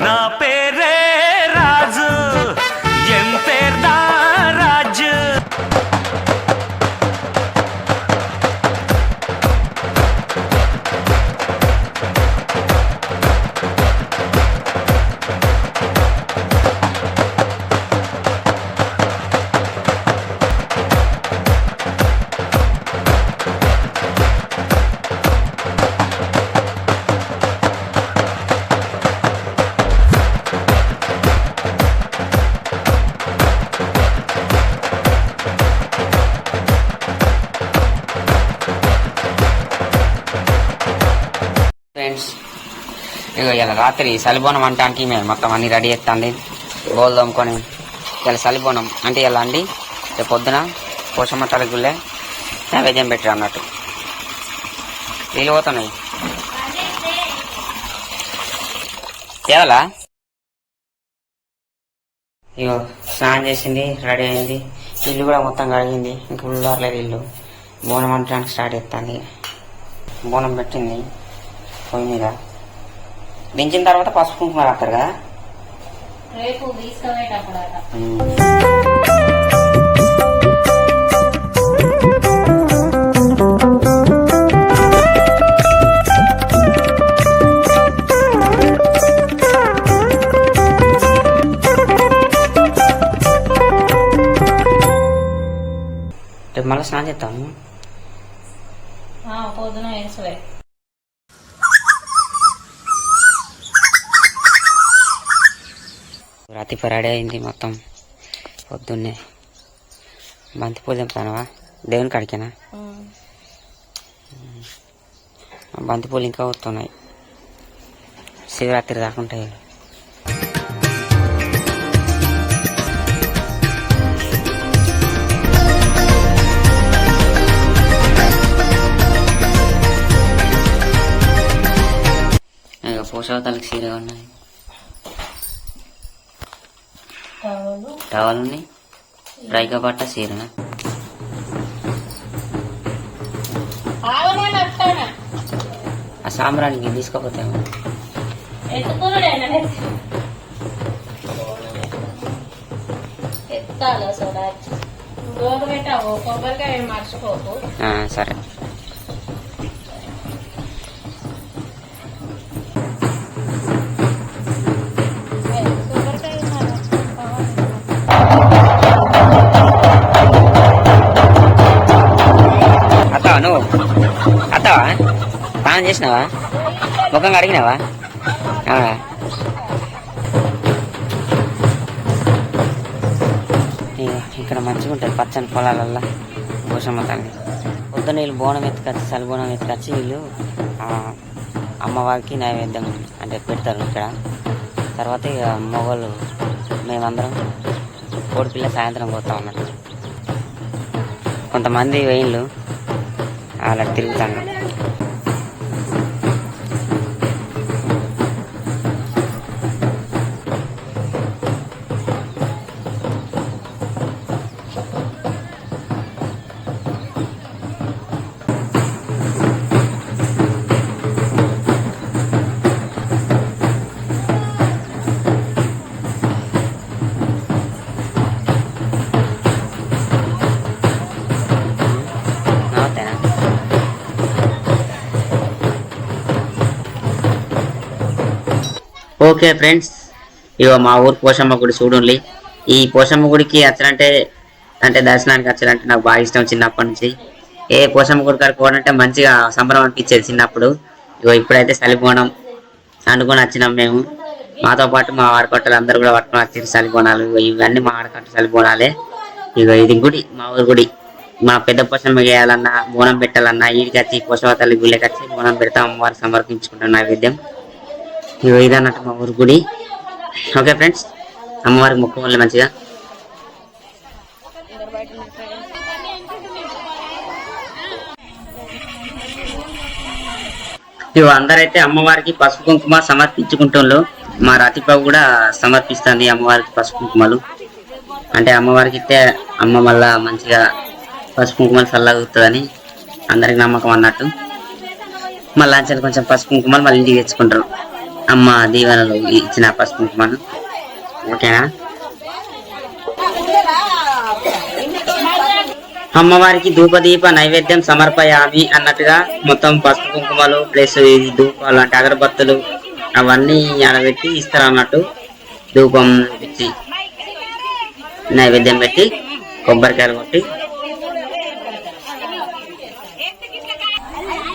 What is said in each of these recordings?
నా పేరే ఇలా రాత్రి సలిబోనం అంటానికి మేము మొత్తం అన్ని రెడీ చేస్తుంది. బోల్ తోముకొని ఇలా సలిబోనం. అంటే ఇలా అండి రేపు పొద్దున పోషమ్మ తల్లి గుళ్ళే నైవేద్యం పెట్టారు అన్నట్టు. నీళ్ళు పోతున్నాయి. తేవాలా ఇగో స్నానం చేసింది రెడీ అయింది. ఇల్లు కూడా మొత్తం కడిగింది. ఇంకా ఉల్లారలేదు ఇల్లు. బోనం అంటానికి స్టార్ట్ చేస్తుంది. బోనం పెట్టింది పొయ్యి మీద. దించిన తర్వాత పసుపు కుంకుమ రాస్తారు కదా రేపు తీసుకుపోయేటప్పుడు అట ఉమ్. రేపు మళ్ళీ స్నానం చేస్తాము ఆ, పొద్దున వేసులే రాత్రి రెడీ అయింది మొత్తం. పొద్దున్నే. బంతిపూలు తెంపుతానవా దేవుని కాడికేనా? బంతిపూలు ఇంకా వస్తున్నాయి శివరాత్రి దాకా ఉంటాయి. ఇక పోషవతాలకు చీర ఉన్నాయి. టవలు టవల్ ఉన్నాయి రైక పట్ట వస్తానా? ఆ సాంబ్రానికి తీసుకోపోతాము ఎత్తుకున్నాడైనా? స్నానం చేసినావా? ముఖం అడిగినావా? అవునా ఇక్కడ మంచిగా ఉంటుంది పచ్చని పొలాలల్లో భూషమ్మ తల్లి. పొద్దున్న వీళ్ళు బోనం ఎత్తుకొచ్చి చలి బోనం ఎత్తుకొచ్చి వీళ్ళు అమ్మవారికి నైవేద్యం అంటే పెడతారు ఇక్కడ. తర్వాత ఇక మొగలు మేమందరం కోడిపిల్ల సాయంత్రం పోతాం అన్నట్టు కొంతమంది వేయిళ్ళు అలా తిరుగుతాను ఓకే ఫ్రెండ్స్. ఇగో మా ఊరు పోషమ్మ గుడి చూడండి. ఈ పోషమ్మ గుడికి వచ్చారంటే అంటే దర్శనానికి వచ్చారంటే నాకు బాగా ఇష్టం చిన్నప్పటి నుంచి. ఏ పోషమ్మ గుడి కాడికి పోవాలంటే మంచిగా సంబరం అనిపించేది చిన్నప్పుడు. ఇగో ఇప్పుడైతే చలిపోవడం అనుకుని వచ్చినాం మేము. మాతో పాటు మా ఆడకట్టలు అందరూ కూడా పట్టుకుని వచ్చారు చలిపోనాలు ఇవన్నీ మా ఆడకట్ట చలిపోనాలే ఇగో ఇది గుడి మా ఊరు గుడి. మా పెద్ద పోషమ్మ చేయాలన్నా బోనం పెట్టాలన్నా ఈడికి వచ్చి పోషమ్మ తల్లి గుళ్ళకి వచ్చి బోనం పెడతాం అమ్మవారు సమర్పించుకుంటాం నైవేద్యం. ఇగో ఇదన్నట్టు మా ఊరు గుడి. ఓకే ఫ్రెండ్స్ అమ్మవారికి మొక్క వల్ల మంచిగా. ఇవి అందరైతే అమ్మవారికి పసుపు కుంకుమ సమర్పించుకుంటున్నారు. మా రాతిపావు కూడా సమర్పిస్తుంది అమ్మవారికి పసుపు కుంకుమలు. అంటే అమ్మవారికి అయితే అమ్మ మళ్ళా మంచిగా పసుపు కుంకుమలు చల్లగుతుందని అందరికి నమ్మకం అన్నట్టు. మళ్ళీ కొంచెం పసుపు కుంకుమలు మళ్ళీ ఇంటికి తెచ్చుకుంటారు. అమ్మ దీవెనలు ఇచ్చిన పసుపు కుంకుమను. ఓకేనా? అమ్మవారికి ధూపదీప నైవేద్యం సమర్పయామి అన్నట్టుగా మొత్తం పసుపు కుంకుమలు ప్లస్ ఇది ధూపాలు అంటే అగరబత్తులు అవన్నీ ఆడబెట్టి ఇస్తారు అన్నట్టు ధూపం ఇచ్చి నైవేద్యం పెట్టి కొబ్బరికాయలు కొట్టి.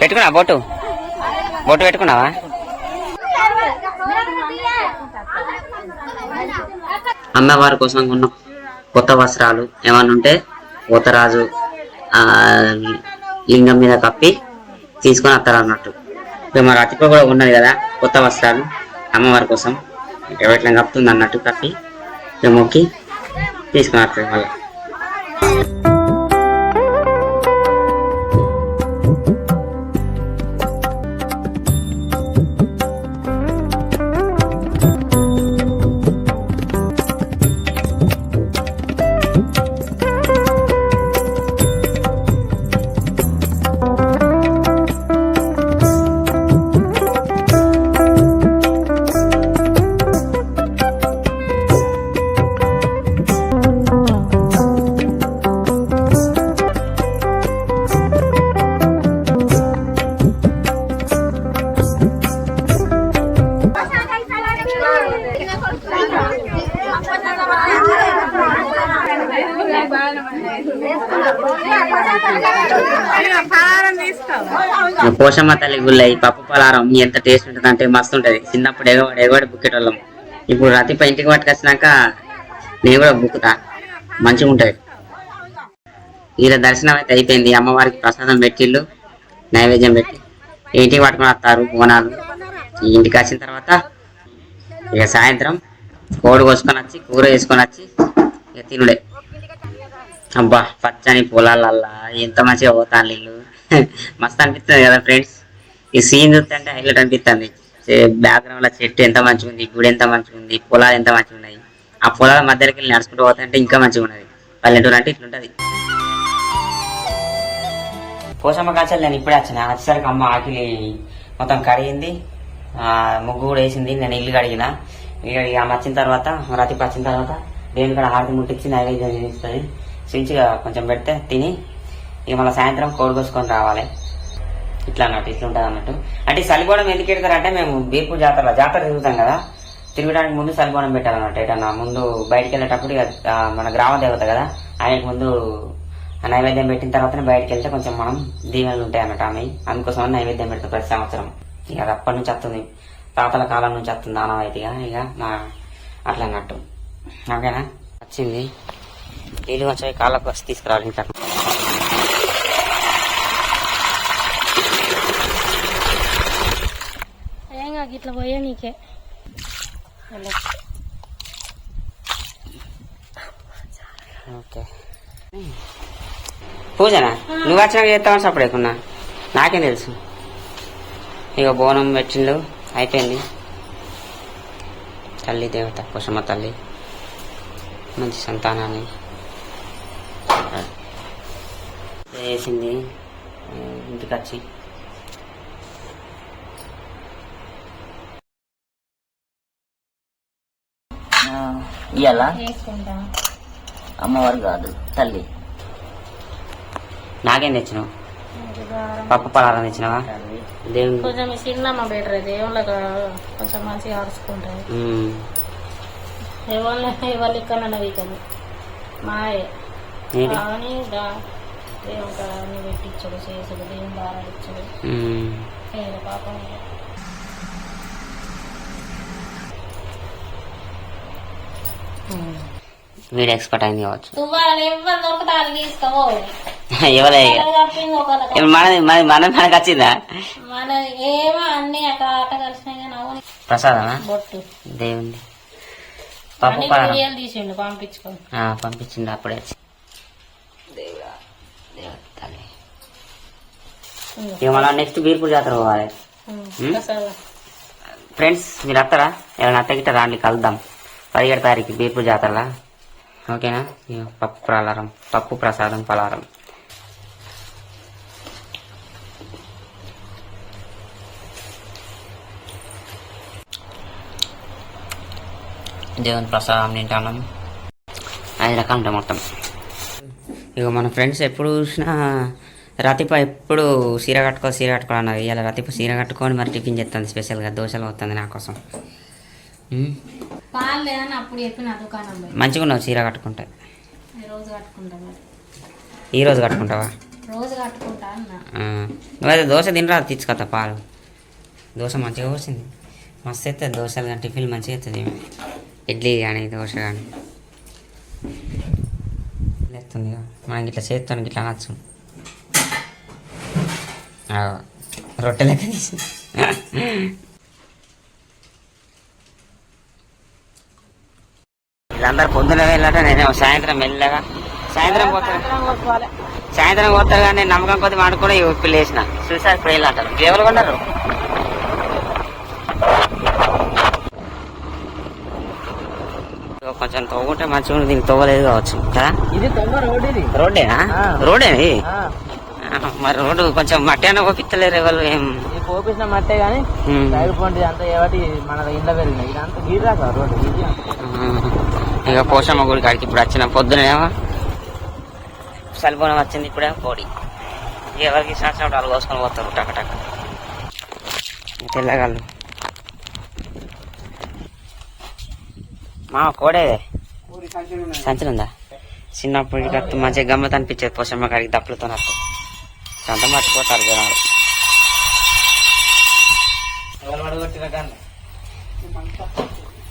పెట్టుకున్నా బొట్టు బొట్టు పెట్టుకున్నావా? అమ్మవారి కోసం ఉన్న కొత్త వస్త్రాలు ఏమన్నా ఉంటే ఉతరాజు లింగం మీద కప్పి తీసుకొని వస్తారు అన్నట్టు. ఇప్పుడు మా అతిప కూడా ఉన్నది కదా కొత్త వస్త్రాలు అమ్మవారి కోసం. ఎట్లా కప్పుతుంది అన్నట్టు కప్పి మొక్కి తీసుకొని వస్తారు మళ్ళీ. పోషమ్మ తల్లి గుళ్ళ పప్పు పలారం ఎంత టేస్ట్ ఉంటుంది అంటే మస్తు ఉంటది. చిన్నప్పుడు ఎగవాడు ఎగవాడి బుక్కేటోళ్ళం. ఇప్పుడు రతిప ఇంటికి పట్టుకొచ్చినాక నేను కూడా బుక్కుతా. మంచిగా ఉంటుంది. వీళ్ళ దర్శనం అయితే అయిపోయింది. అమ్మవారికి ప్రసాదం పెట్టిళ్ళు నైవేద్యం పెట్టి. ఇంటికి పట్టుకొని వస్తారు బోనాలు. ఈ ఇంటికి వచ్చిన తర్వాత ఇక సాయంత్రం కోడి కోసుకొని వచ్చి కూర వేసుకొని వచ్చి ఇక తినుడే. అబ్బా పచ్చని పొలాలల్లా ఎంత మంచిగా పోతాను నీళ్ళు మస్తు అనిపిస్తుంది కదా ఫ్రెండ్స్ ఈ సీన్ చూస్తుంటే హైలైట్ అనిపిస్తుంది. బ్యాక్గ్రౌండ్లో చెట్టు ఎంత మంచిగా ఉంది గుడి ఎంత మంచిగా ఉంది పొలాలు ఎంత మంచిగా ఉన్నాయి. ఆ పొలాల మధ్యలోకి వెళ్ళి నడుచుకుంటూ పోతుంటే ఇంకా మంచిగా ఉన్నది. పల్లెటూరు అంటే ఇట్లుంటది పోసమ్మ కాచాలి నేను ఇప్పుడే వచ్చిన. వచ్చేసరికి అమ్మ ఆకిలి మొత్తం కడిగింది. ముగ్గు కూడా వేసింది. నేను ఇల్లు కడిగిన. ఆమె వచ్చిన తర్వాత రతికి వచ్చిన తర్వాత దేవుని కూడా హారతి ముట్టించి నైవేద్యం చేస్తుంది స్విచ్గా కొంచెం పెడితే తిని ఇక మళ్ళీ సాయంత్రం కోడి కోసుకొని రావాలి. ఇట్లా అన్నట్టు ఇట్లా ఉంటుంది అన్నట్టు. అంటే ఈ ఎందుకు పెడతారంటే మేము బీర్పూర్ జాతర జాతర తిరుగుతాం కదా తిరగడానికి ముందు సలిబోనం పెట్టాలన్నట్టు ఎటన్నా ముందు బయటికి వెళ్ళేటప్పుడు మన గ్రామ దేవత కదా ఆయనకు ముందు ఆ నైవేద్యం పెట్టిన తర్వాతనే బయటికి వెళ్తే కొంచెం మనం దీవెనలు ఉంటాయి అన్నట్టు ఆమె. అందుకోసం నైవేద్యం పెడతాం ప్రతి సంవత్సరం. ఇక అది అప్పటి నుంచి వస్తుంది. తాతల కాలం నుంచి వస్తుంది ఆనవాయితీగా ఇక మా అట్లా అన్నట్టు. ఓకేనా? వచ్చింది. నీళ్ళు కొంచెం కాళ్ళకు వచ్చి తీసుకురావాలి ఇంకా ఏం కాదు ఇట్లా పోయా నీకే. ఓకే. పూజనా? నువ్వు వచ్చినాక చేస్తావని సపడేకున్నా నాకేం తెలుసు. ఇక బోనం పెట్టిండు అయిపోయింది. తల్లి దేవత కుసుమ తల్లి మంచి సంతానాన్ని. వేసింది ఇంటికి వచ్చి. వేసుకుంటా అమ్మవారు కాదు తల్లి. నాకేం తెచ్చినావు? పప్పు పలారం తెచ్చినావా? దేవుని కొంచెం ఈ చిన్నమ్మ బెటర్ దేవుళ్ళకి కొంచెం మంచిగా ఆడుచుకుంటుంది ఉమ్. ఎవరిని ఎవరు ఇక్కడ వీకని మాయే. ఏంటి? కానీ దా- దేవుని కాడ అన్ని పెట్టించాడు చేసుడు దేవుని ఇచ్చాడు. పాపం. వీడు ఎక్స్పర్ట్ అయింది కావచ్చు. ఇప్పుడు మనది మనది మన మనకు వచ్చిందా? మన ప్రసాదమా? దేవుంది పప్పు పంపించింది అప్పుడే ఇక మనం నెక్స్ట్ బీర్పూర్ జాతర పోవాలి. ఉమ్. ప్రసాదం. ఫ్రెండ్స్ మీరు వస్తారా? ఎవరైనా అత్తగిట్ట రాండి కలుద్దాం. పదిహేడు తారీఖు బీర్పు జాతరలా? ఓకేనా? పప్పు పలారం పప్పు ప్రసాదం పలారం. దేవుని ప్రసాదం తింటాను ఐదు రకాలు ఉంటాయి మొత్తం. ఇక మన ఫ్రెండ్స్ ఎప్పుడు చూసినా రతిప ఎప్పుడు సీర కట్టుకో సీర కట్టుకో అన్నది ఇలా రతిప సీర కట్టుకొని మరి టిఫిన్ చేస్తుంది స్పెషల్గా. దోశలు వస్తుంది నా కోసం పాలు లేదని అప్పుడు చెప్పిన దుకాణం పోయి మంచిగా ఉన్నావు చీర కట్టుకుంటే. ఈ రోజు కట్టుకుంటా మరి? ఈరోజు కట్టుకుంటావా? రోజు కట్టుకుంటా అన్న. ఆ. నువ్వైతే దోశ తినరా? తెచ్చుకొస్తా పాలు. దోశ మంచిగా వచ్చింది మస్తు అవుతుంది దోశలు కానీ టిఫిన్ మంచిగా అవుతుంది ఈమె. ఇడ్లీ కానీ దోశ కానీ. లేస్తుంది మనకి ఇట్లా చేస్తాను ఇట్లా నచ్చు ఆ, రొట్టె లెక్క తీసి వీళ్ళందరూ పొద్దున వెళ్ళాట నేను సాయంత్రం మెల్లగా సాయంత్రం పోతాను సాయంత్రం పోతారు కానీ నేను నమ్మకం కొద్ది మాడుకొని ఉప్పు లేచిన చూసా ఇప్పుడు వెళ్ళాంటారు ఎవరు కొన్నారు? కొంచెం తవ్వుకుంటే మంచిగా ఉంది. దీనికి తవ్వలేదు కావచ్చు. కదా? రోడ్డేనా. రోడ్డే ఆ, మరి రోడ్డు కొంచెం మట్టి అన్న ఒప్పిస్తలేరు ఎవరు ఏం? పోపించిన మట్టే. సైడ్ పోండి అంతా ఏవాటి మన ఇంట్లో పెరిగినాయి. ఇదంతా గీరాక రోడ్డు. ఇది ఆ, ఇక పోషమ్మ గుడి కాడికి ఇప్పుడు వచ్చిన పొద్దునేమో సలిపోనం వచ్చింది ఇప్పుడేమో కోడి ఎవరికి సంవత్సరం వాళ్ళు కోసుకొని పోతారు టక టక. తెల్లగాళ్ళు. మా కోడే సంచులు ఉందా చిన్నప్పుడు కత్తు మంచిగా గమ్మత్ అనిపించేది పోషమ్మ కాడికి దప్పులతో నాకు. అంత మర్చిపోతారు జనాలు. ఎవరు పడగొట్టిన కానీ అయ్యో పురుగు కొట్టింది నా మీద.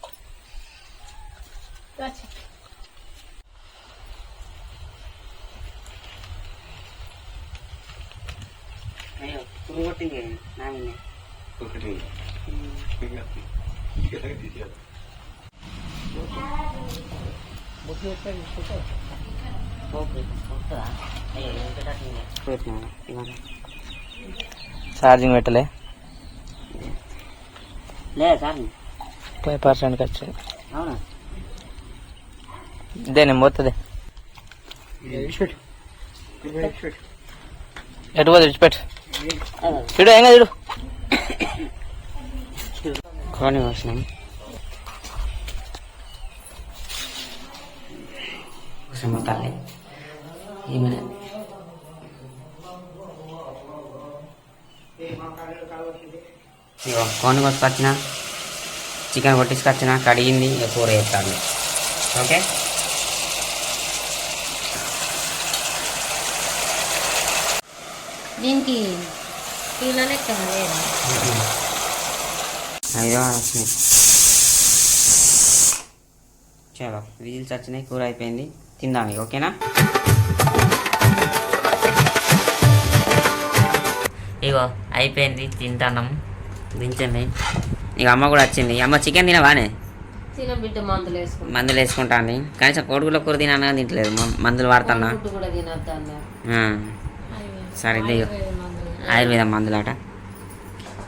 పోపు, వస్తుందా? అయ్యో, ఎంత కట్టింది? పెట్టినా, ఇవ్వండి. ఛార్జింగ్ పెట్టలే. లేదా సార్ ఫైవ్ పర్సెంట్కి వచ్చింది అవునా? ఇదే నేను పోతుంది. ఎటు పోదు ఇడిచిపెట్టు చూడు ఏం కాదు ఇడు కోని వచ్చినాం తల్లి ఈమె ఇగో కోని కొట్టుకొచ్చిన చికెన్ కొట్టించుకొచ్చిన కడిగింది ఇక కూర వేస్తాను ఓకే? దీనికి కిలో లెక్క వచ్చినాయి చలో విజిల్స్ వచ్చినాయి కూర అయిపోయింది తిందాం ఇక ఓకేనా ఇగో అయిపోయింది తింటాం దించండి ఇక అమ్మ కూడా వచ్చింది అమ్మ చికెన్ తినవానే తిన బిడ్డ మందులు వేసుకుంటా మందులు వేసుకుంటాను కనీసం కోడిగుడ్ల కూర తినాను కానీ తింటలేదు మందులు వాడుతున్నా సరే ఇదిగో ఆయుర్వేదం మందులాట.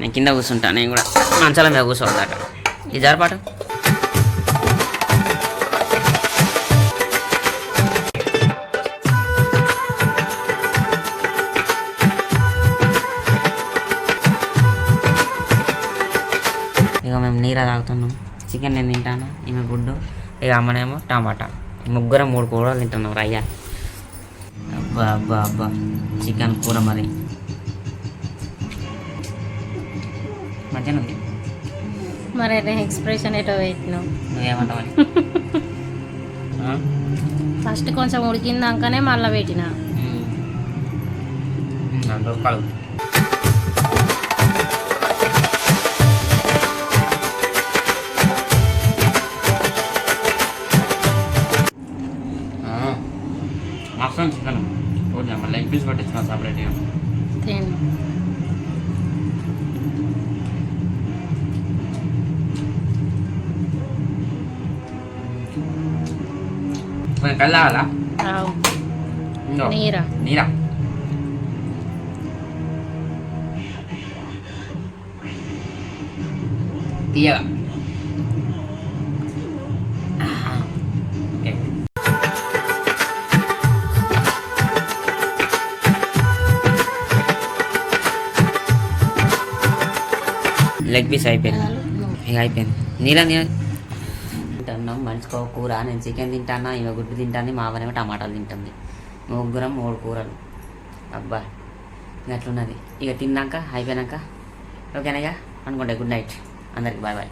నేను కింద కూర్చుంటా నేను కూడా మంచాల మీద కూర్చోవాలట ఈ జరపాటు ఇక మేము నీర తాగుతున్నాం. చికెన్ నేను తింటాను? ఈమె గుడ్డు ఇక అమ్మనేమో టమాటా. ముగ్గురం మూడు కూరలు తింటున్నాం రయ్యా. అబ్బా అబ్బా అబ్బా చికెన్ కూర మరి ఉంది మరి ఎక్స్ప్రెషన్ ఎటో పెట్టినావు? నువ్వేమంటావు? ఫస్ట్ కొంచెం ఉడికిందాకనే మళ్ళీ పెట్టిన. మస్తు చికెన్ చూద్దాం లెగ్ పీస్ పట్టించుకున్నాం సపరేట్గా తిను. కొంచెం కల్లాగాలా ఆవు. ఇంకో నీరా. నీరా. తీయగా లెగ్ పీస్ అయిపోయింది ఇక అయిపోయింది. నీలా నీలా. తింటున్నాం మనిషికో కూర నేను చికెన్ తింటానా ఇక గుడ్డు తింటాను మా అవనేమో టమాటాలు తింటుంది. ముగ్గురం మూడు కూరలు. అబ్బా ఇక అట్లున్నది. ఇక తిన్నాక అయిపోయినాక ఓకేనా ఇక? అనుకుంటా గుడ్ నైట్ అందరికి బాయ్ బాయ్